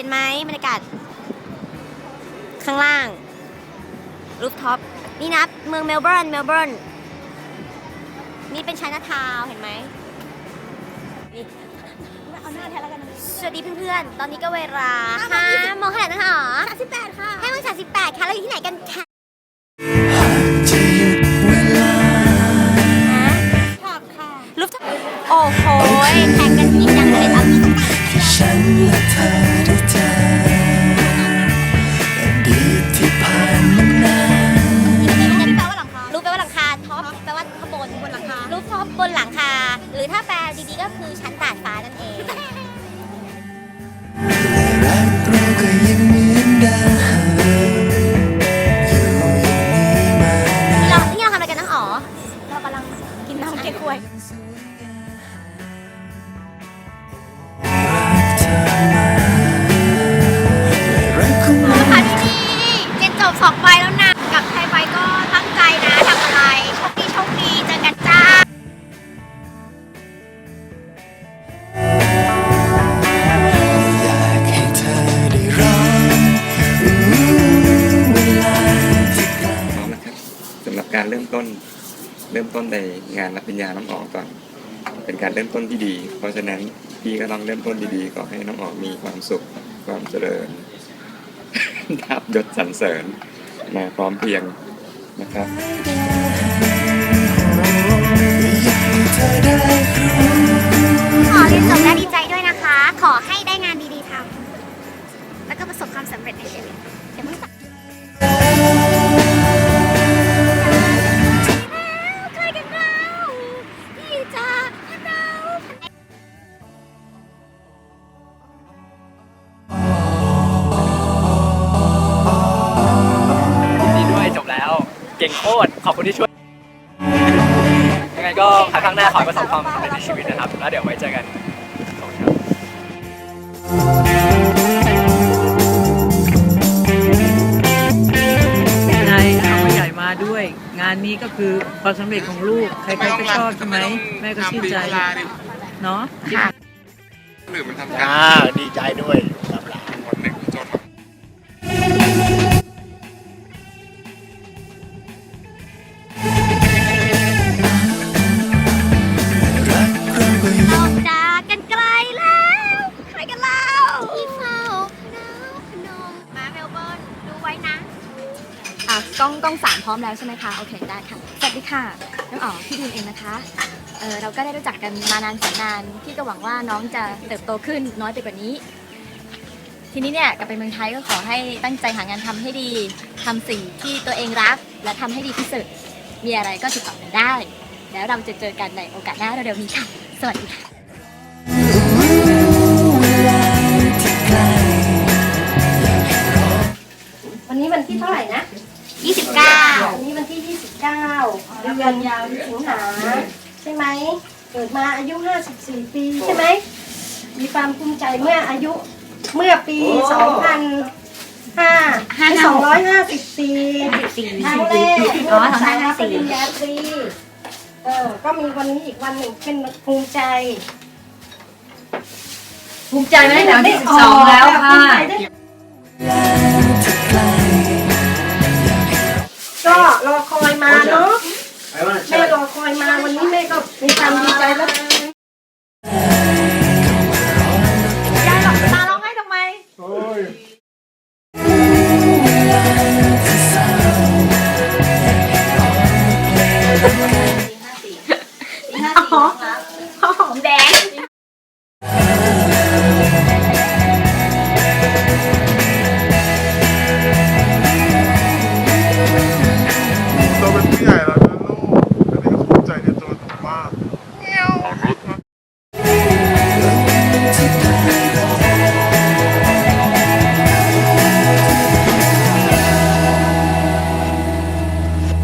ห็นไหมบรรยากาศ ข้างล่างรูฟท็อปนี่นะเมืองเมลเบิร์นเมลเบิร์นนี่เป็นช i นาทาวเห็นไหมนี่เอาหน้าแทนแล้วกันสวัสดีเพื่อนๆ ตอนนี้ก็เวลาห้าโมงเท่าไหร่นะคะสามสิบแปดค่ะห้าโมงสามสิบแปดค่ะเราอยู่ที่ไหนกันคะจะ บนหลังคา หรือถ้าแปลดีๆก็คือชั้นดาดฟ้านั่นเองและรักเราก็ยังเหมือนเดิมอยู่ ต้น เริ่มต้นในงานรับปริญญาน้องอ๋อก่อน เป็นการเริ่มต้นที่ดี เพราะฉะนั้นพี่ก็ต้องเริ่มต้นดีๆขอให้น้องอ๋อมีความสุขความเจริญครับยศสรรเสริญมาพร้อมเพียงนะครับ งโคตรขอบคุณที่ช่วย ยังไงก็ภายข้างหน้าขอให้ประสบความสำเร็จในชีวิตนะครับ แล้วเดี๋ยวไว้เจอกันขอบคุณครับนายเอาผู้ใหญ่มาด้วย งานนี้ก็คือความสำเร็จของลูก ใครๆก็ชอบใช่ไหมแม่ก็ชื่นใจเนาะอ่าดีใจด้วย ต้องสามพร้อมแล้วใช่ไหมคะ โอเค ได้ค่ะ สวัสดีค่ะ น้องอ๋อพี่ดีมเองนะคะ เออเราก็ได้รู้จักกันมานานแสนนาน พี่ก็หวังว่าน้องจะเติบโตขึ้นน้อยไปกว่านี้ ทีนี้เนี่ยกลับไปเมืองไทยก็ขอให้ตั้งใจหางานทำให้ดี ทำสิ่งที่ตัวเองรัก และทำให้ดีที่สุด มีอะไรก็ติดต่อกันได้ แล้วเราจะเจอกันในโอกาสหน้าเร็วๆนี้ค่ะ สวัสดีค่ะ วันนี้วันที่เท่าไหร่นะ 29วันนี้วันที่29เดือนยาวสิงหาใช่ไหม เกิดมาอายุ54ปีใช่ไหม มีความภูมิใจเมื่ออายุเมื่อปี2005 254ครั้งแรกอ๋อสาขาป2554ริญญาตรีเออก็มีวันนี้อีกวันหนึ่งเป็นภูมิใจภูมิใจไหมแถวที่สิบสองแล้วค่ะ เนาะแม่รอคอยมาวันนี้แม่ก็มีความดีใจแล้ว